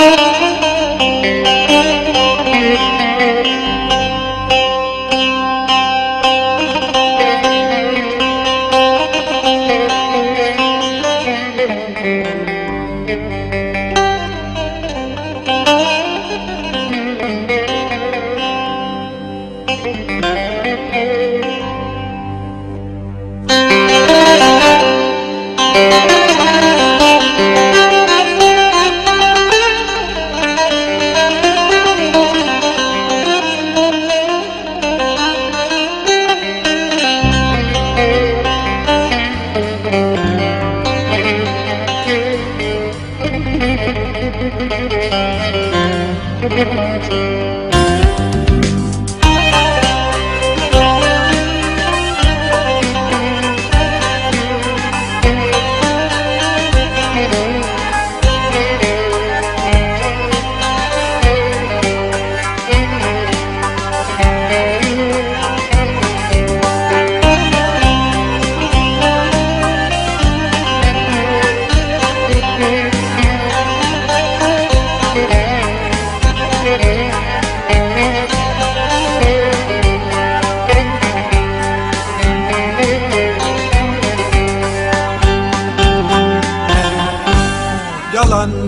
Thank you.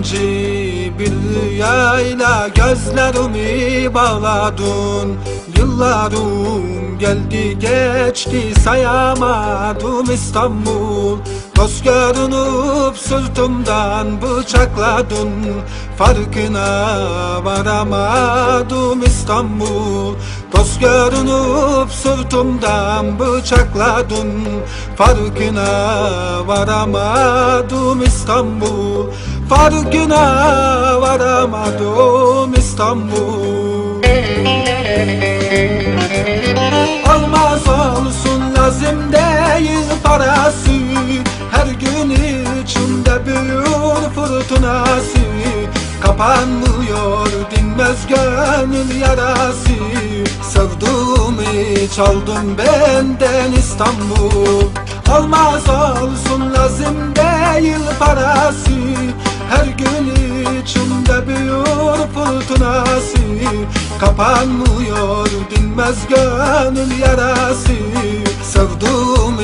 Yalancı bir rüyayla gözlerimi bağladın. Yıllarım geldi geçti sayamadım İstanbul Dost görünüp sırtımdan bıçakladın. Farkına varamadım İstanbul. Dost görünüp sırtımdan bıçakladın. Farkına varamadım İstanbul. Farkına varamadım İstanbul. Olmaz Kapanmıyor dinmez gönül yarası. Sevduğumu çaldın benden İstanbul. Olmaz olsun lazım değil parası. Her gün içimde büyür fırtınası Kapanmıyor dinmez gönül yarası. Sevduğumu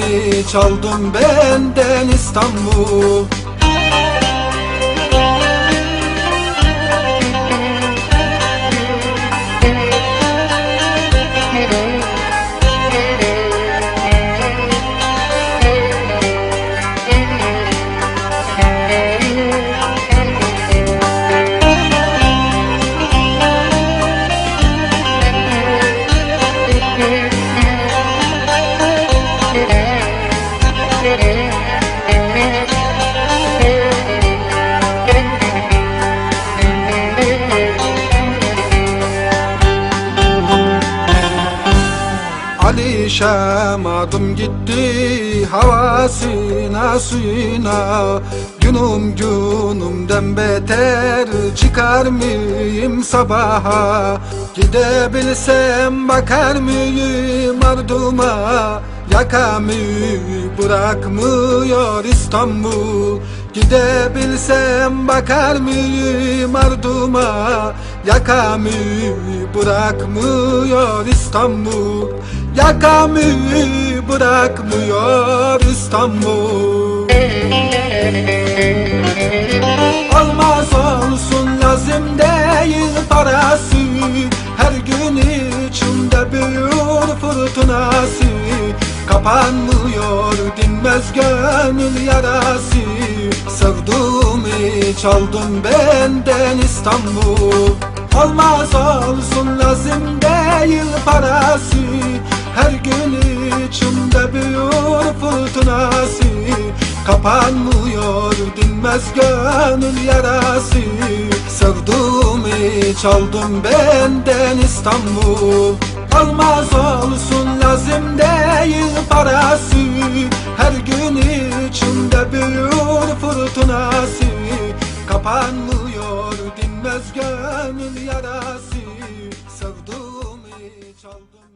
çaldın benden İstanbul Alışamadım gitti havasına suyuna. Günüm günümden beter çıkar mıyım sabaha? Gidebilsem bakar mıyım arduma? Yakamı bırakmıyor İstanbul. Gidebilsem bakar mıyım arduma? Yakamı bırakmıyor İstanbul Yakamı bırakmıyor İstanbul. Olmaz olsun lazım değil parası. Her gün içimde büyür fırtınası. Kapanmıyor dinmez gönül yarası. Sevduğumu çaldın benden İstanbul. Olmaz olsun lazım değil parası Her gün içimde büyür fırtınası Kapanmıyor dinmez gönül yarası. Sevduğumu çaldın benden İstanbul. Olmaz olsun lazım değil parası. Her gün içimde büyür fırtınası Kapanmıyor dinmez gönül yarası. Sevduğumu çaldım